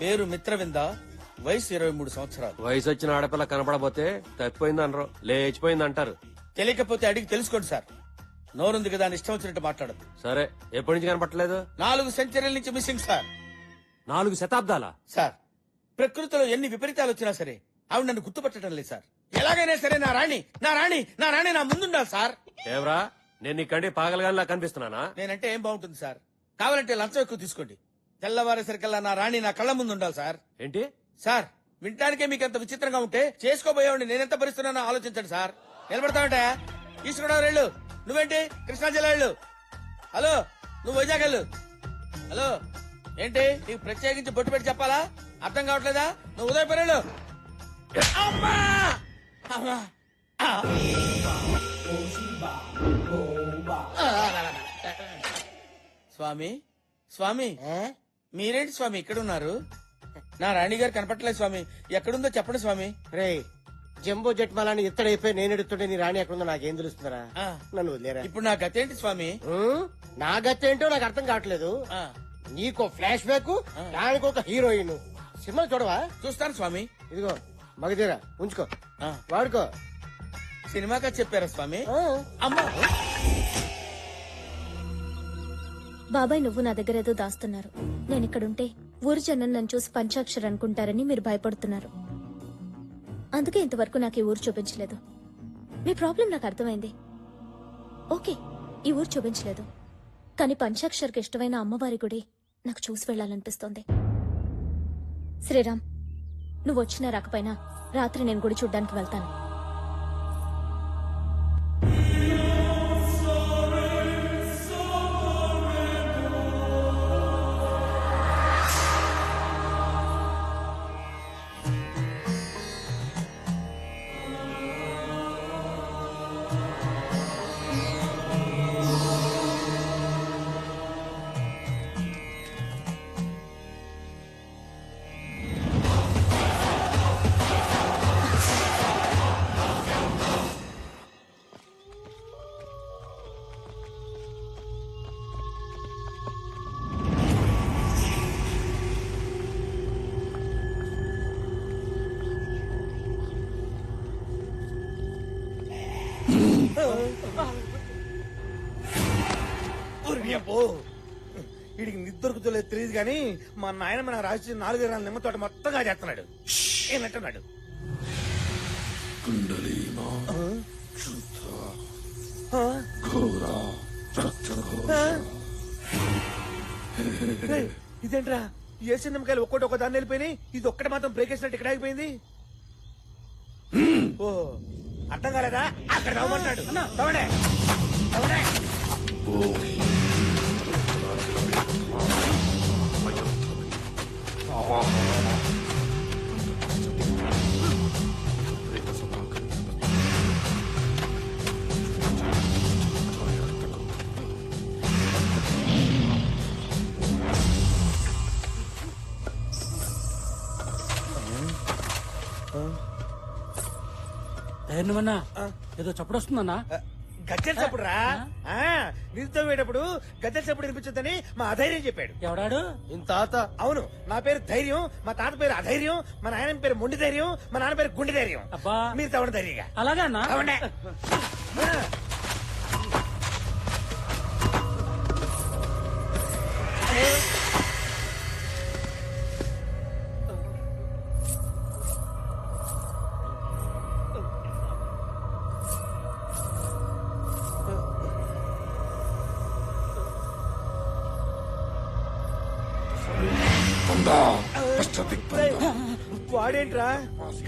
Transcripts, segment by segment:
పేరు మిత్రవింద వయసు ఇరవై మూడు సంవత్సరాలు. వయసు వచ్చిన ఆడపిల్ల కనపడబోతే తప్పిపోయింది అనరు లేచిపోయింది అంటారు తెలియకపోతే అడిగి తెలుసుకోండి సార్. నోరుంది కదా అని ఇష్టం వచ్చినట్టు మాట్లాడదు సరే ఎప్పటి నుంచి కనపట్టలేదు నాలుగు సెంచరీల నుంచి మిస్సింగ్ సార్. నాలుగు శతాబ్దాల? సార్ ప్రకృతిలో ఎన్ని విపరీతాలు వచ్చినా సరే ఆవిడ నన్ను గుర్తుపట్టడం లేదు సార్. ఎలాగైనా సరే నా రాణి నా రాణి నా రాణి నా ముందుండాలి సార్. ఏవరా నేను నీకంటే పాగలగానిలా కనిపిస్తున్నానా? నేనంటే ఏం బాగుంటుంది సార్? కావాలంటే లంచం ఎక్కువ తీసుకోండి. తెల్లవారేసరికల్లా నా రాణి నా కళ్ళ ముందు ఉండాలి సార్. ఏంటి? సార్ వినటానికే మీకు అంత విచిత్రంగా ఉంటే చేసుకోబోయేవాడిని నేనెంత భరిస్తున్నానో ఆలోచించండి సార్. నిలబడతావంటే తీసుకురావు వెళ్ళు. నువ్వేంటి? కృష్ణా జిల్లా వెళ్ళు. హలో నువ్వు వైజాగ్ వెళ్ళు. హలో ఏంటి? నీకు ప్రత్యేకించి బొట్టు పెట్టి చెప్పాలా? అర్థం కావట్లేదా? నువ్వు ఉదయపూర్ వెళ్ళు. అమ్మా! స్వామి స్వామి. మీరేంటి స్వామి ఇక్కడ ఉన్నారు నా రాణి గారు కనపట్లేదు స్వామి. ఎక్కడుందో చెప్పండి స్వామి. రే జంబో జెట్ మలాని ఎత్తడైపోయి నేను ఎడుతుంటే నీ రాణి ఎక్కడుందో నాకేం తెలుస్తుందరా? ఆ, నన్ను వదిలేరా? ఇప్పుడు నా గతేంటి స్వామి? ఉం? నా గతి ఏంటో నాకు అర్థం కావట్లేదు. ఆ, నీకో ఫ్లాష్ బ్యాక్ దానికి ఒక హీరోయిన్. సినిమా చూడవా? చూస్తాను స్వామి. ఇదిగో మగధీరా ఉంచుకో. ఆ, వాడుకో. సినిమాగా చెప్పారా స్వామి? ఆ. అమ్మా. బాబాయ్ నువ్వు నా దగ్గర ఏదో దాస్తున్నారు. నేను ఇక్కడుంటే ఊరి జనం నన్ను చూసి పంచాక్షర్ అనుకుంటారని మీరు భయపడుతున్నారు. అందుకే ఇంతవరకు నాకు ఈ ఊరు చూపించలేదు. మీ ప్రాబ్లం నాకు అర్థమైంది. ఓకే ఈ ఊరు చూపించలేదు. కానీ పంచాక్షర్కి ఇష్టమైన అమ్మవారి గుడి నాకు చూసి వెళ్ళాలనిపిస్తోంది. శ్రీరామ్ నువ్వు వచ్చినా రాకపోయినా రాత్రి నేను గుడి చూడ్డానికి వెళ్తాను. అబ్బో. వీడికి నిద్ర దొరుకుతలేదు తెలియదు కానీ మా నాయన మన రాసి నాలుగు ఎకరాల నిమ్మ తోట మొత్తంగా చేస్తున్నాడు ఏనట్టున్నాడు ఇదేంట్రా? ఏసిన నిమ్మకాయలు ఒక్కటి ఒక దాన్ని వెళ్ళిపోయినాయి. ఇది ఒక్కటి మాత్రం బ్రేక్ వేసినట్టు ఇక్కడ ఆగిపోయింది. ఓ అర్థం కాలేదా? అక్కడ తవ్వమంటాడు తవ్వండి తవ్వండి ఏదో చప్పుడు వస్తుందన్నా? గజ్జల చప్పుడు రా నిధుతో వేటప్పుడు గజ్జల చప్పుడు వినిపించొద్దని మా అధైర్యం చెప్పాడు. ఎవడాడు? ఇంత తాత. అవును నా పేరు ధైర్యం మా తాత పేరు అధైర్యం మా నాయన పేరు మొండి ధైర్యం మా నాన్న పేరు గుండె ధైర్యం. అబ్బా. మీరు తవ్వండి ధైర్యంగా. అలాగా అన్నా?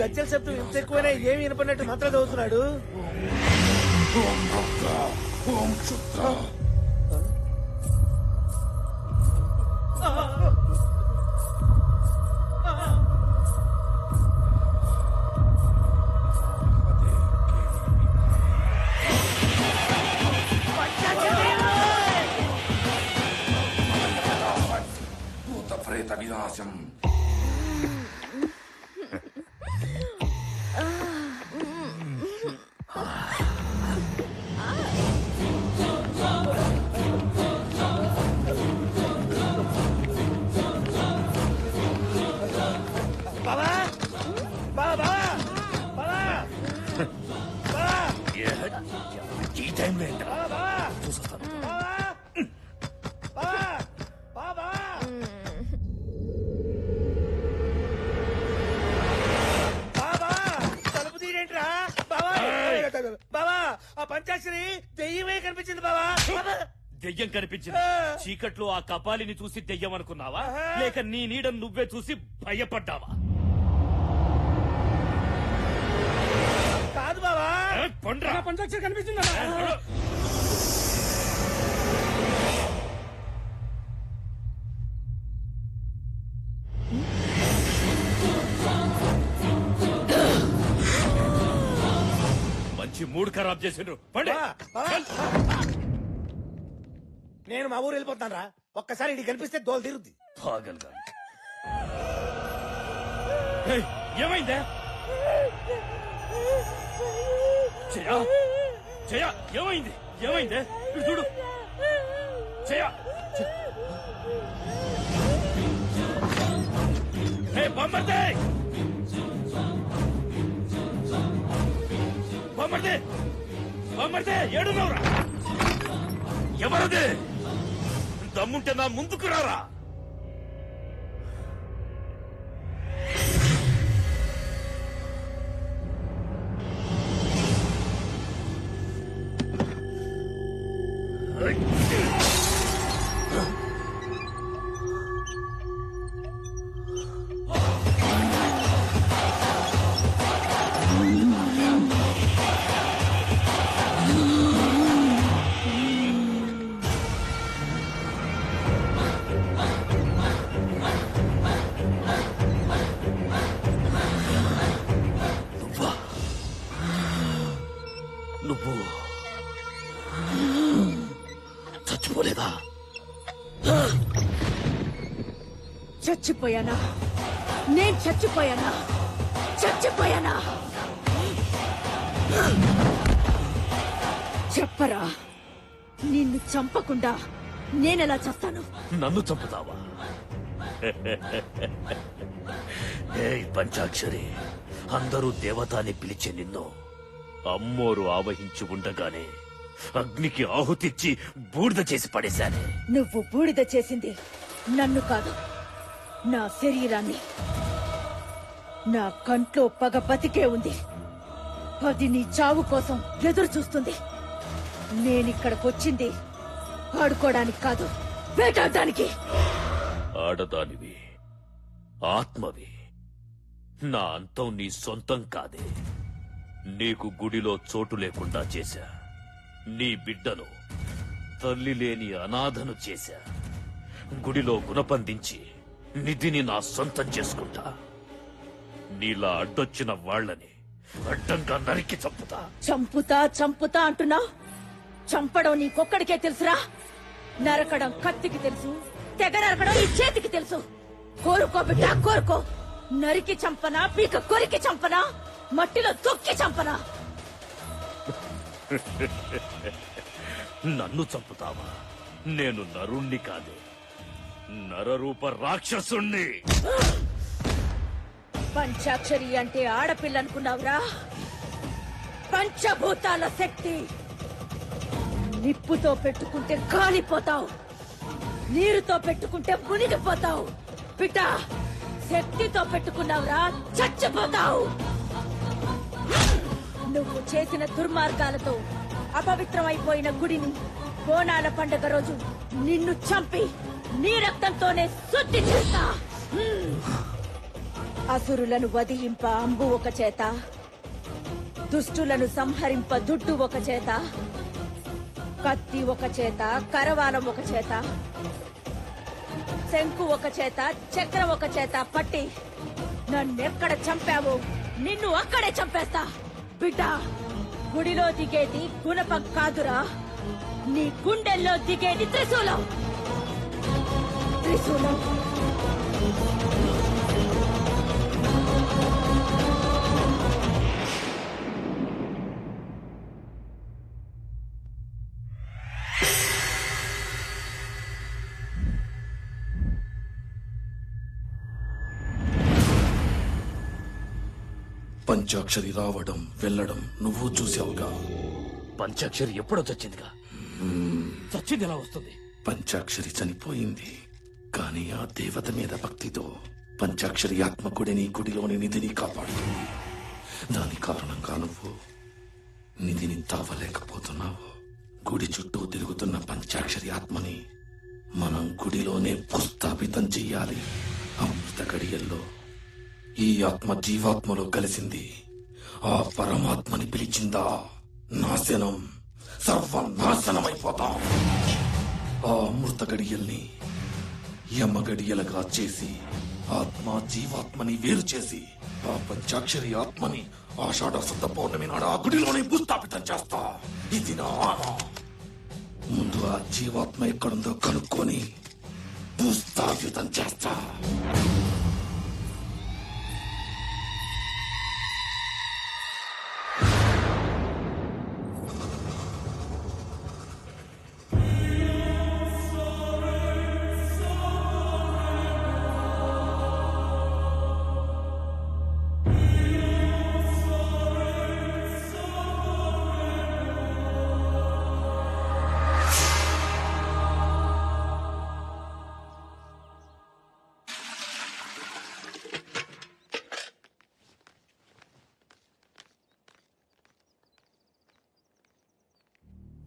గజ్జల శబ్దం ఇంత ఎక్కువైనా ఏమి వినపడినట్టు మంత్రాలు చదువుతున్నాడు. ప్రేత వినాశం. బావా బావా బావా బావా బావా ఈ టైంలో ఏంట్రా? కనిపించింది బావా? దెయ్యం కనిపించింది. చీకట్లో ఆ కపాలిని చూసి దెయ్యం అనుకున్నావా లేక నీ నీడను నువ్వే చూసి భయపడ్డావా? కాదు బావా! ఏ, పండ్రా పంచాక్షరి కనిపించిందా? మంచి మూడ్ ఖరాబ్ చేసిండ్రు. పండి. నేను మా ఊరు వెళ్ళిపోతాను రా ఒక్కసారి ఇది కనిపిస్తే దోలు తీరుద్ది. పాగల్ ఏమైందే? జయా జయా ఏమైంది? ఏమైందే? చూడు. జయా ఏ బొమ్మర్దే! బొమ్మర్దే బొమ్మర్దే ఏడున్నవరా? ఎవరది? దమ్ముంటే నా ముందుకు రారా? నువ్వు. చచ్చిపోలేదా? చచ్చిపోయానా? నేను చచ్చిపోయానా? చచ్చిపోయానా? చెప్పరా నిన్ను చంపకుండా నేనెలా చేస్తాను? నన్ను చంపుతావా? ఏయ్ పంచాక్షరి అందరూ దేవత అని పిలిచే నిన్ను అమ్మోరు ఆవహించి ఉండగానే అగ్నికి ఆహుతిచ్చి బూడిద చేసి పడేశానే. నువ్వు బూడిద చేసింది నన్ను కాదు నా శరీరాన్ని. నా కంట్లో పగ బతికే ఉంది. అది నీ చావు కోసం ఎదురు చూస్తుంది. నేనిక్కడికొచ్చింది ఆడుకోవడానికి కాదు వేటాడడానికి. ఆడదానివి ఆత్మవి. నా అంతం నీ సొంతం కాదే. నీకు గుడిలో చోటు లేకుండా చేశా. నీ బిడ్డను తల్లి లేని అనాథను చేశా. గుడిలో గుణపందించి నిధిని నా సొంతం చేసుకుంటా. నీలా అడ్డొచ్చిన వాళ్ళని అడ్డంగా నరికి చంపుతా. చంపుతా చంపుతా అంటున్నా? చంపడం నీకొక్కడికే తెలుసురా? నరకడం కత్తికి తెలుసు తెగ నరకడం నీ చేతికి తెలుసు. కోరుకో బిడ్డ కోరుకో. నరికి చంపనా పీక కొరికి చంపనా? మట్టిలో తొక్కి చంపనా? నన్ను చంపుతావా? నేను నరుణ్ణి కాదు. నరరూప రాక్షసుణ్ణి. పంచాక్షరి అంటే ఆడపిల్ల అనుకున్నావురా పంచభూతాల శక్తి. నిప్పుతో పెట్టుకుంటే కాలిపోతావు. నీరుతో పెట్టుకుంటే మునిగిపోతావు. బిడ్డ శక్తితో పెట్టుకున్నావురా చచ్చిపోతావు. నువ్వు చేసిన దుర్మార్గాలతో అపవిత్రమైపోయిన గుడిని బోనాల పండుగ రోజు నిన్ను చంపి నీ రక్తంతోనే శుద్ధి చేస్తా. అసురులను వధింప అంబు ఒక చేత దుష్టులను సంహరింప దుడ్డు ఒక చేత కత్తి ఒక చేత కరవాలం ఒక చేత శంకు ఒక చేత చక్రం ఒక చేత పట్టి నన్నెక్కడ చంపావో నిన్ను అక్కడే చంపేస్తా. బిడ్డ గుడిలో దిగేది గుణపం కాదురా. నీ గుండెల్లో దిగేది త్రిశూలం. త్రిశూలం. పంచాక్షరి రావడం వెళ్ళడం నువ్వు చూసావుగా? పంచాక్షరి ఎప్పుడో చచ్చిందిగా? చచ్చింది ఎలా వస్తుంది? పంచాక్షరి చనిపోయింది. కానీ ఆ దేవత మీద భక్తితో పంచాక్షరి ఆత్మ కూడా నీ గుడిలోని నిధిని కాపాడుతుంది. దాని కారణంగా నువ్వు నిధిని తావలేకపోతున్నావు. గుడి చుట్టూ తిరుగుతున్న పంచాక్షరి ఆత్మని మనం గుడిలోనే భూస్థాపితం చెయ్యాలి. అమృత గడియల్లో ఈ ఆత్మ జీవాత్మలో కలిసింది. ఆ పరమాత్మని పిలిచిందా? నాశనం. సర్వనాశనమైపోతాం. ఆ అమృత గడియల్ని యమ గడియలుగా చేసి ఆత్మ జీవాత్మని వేరు చేసి ఆ పంచాక్షరి ఆత్మని ఆషాఢ శుద్ధ పౌర్ణమి నాడు ఆ గుడిలోనే భూస్థాపితం చేస్తా. ఇది నా ముందు ఆ జీవాత్మ ఎక్కడుందో కనుక్కొని భూస్థాపితం చేస్తా.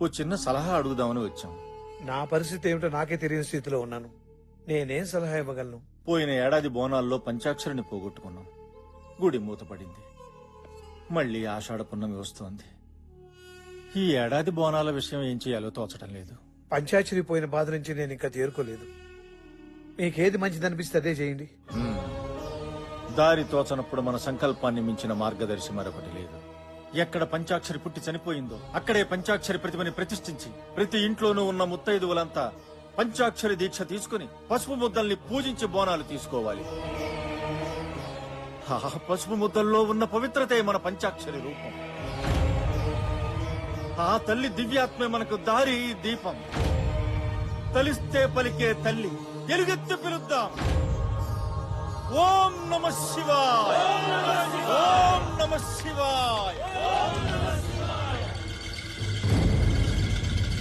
ఓ చిన్న సలహా అడుగుదామని వచ్చాం. నా పరిస్థితి ఏమిటో నాకే తెలియని స్థితిలో ఉన్నాను. నేనేం సలహా ఇవ్వగలను? పోయిన ఏడాది బోనాల్లో పంచాక్షరిని పోగొట్టుకున్నాం. గుడి మూతపడింది. మళ్ళీ ఆషాఢ పున్నమి వస్తోంది. ఈ ఏడాది బోనాల విషయం ఏం చేయాలో తోచడం లేదు. పంచాయతీ పోయిన బాధ నుంచి నేను ఇంకా తేరుకోలేదు. మీకేది మంచిది అనిపిస్తే అదే చేయండి. దారి తోచనప్పుడు మన సంకల్పాన్ని మించిన మార్గదర్శి మరొకటి లేదు. ఎక్కడ పంచాక్షరి పుట్టి చనిపోయిందో అక్కడే పంచాక్షరి ప్రతిమని ప్రతిష్ఠించి ప్రతి ఇంట్లోనూ ఉన్న ముత్తైదువులంతా పంచాక్షరి దీక్ష తీసుకుని పసుపు ముద్దల్ని పూజించి బోనాలు తీసుకోవాలి. ఆ పసుపు ముద్దల్లో ఉన్న పవిత్రతే మన పంచాక్షరి రూపం. ఆ తల్లి దివ్యాత్మే మనకు దారి దీపం. తలిస్తే పలికే తల్లి ఎలుగెత్తి పిలుద్దాం. ఓం నమ శివాయ. ఓం నమ శివాయ.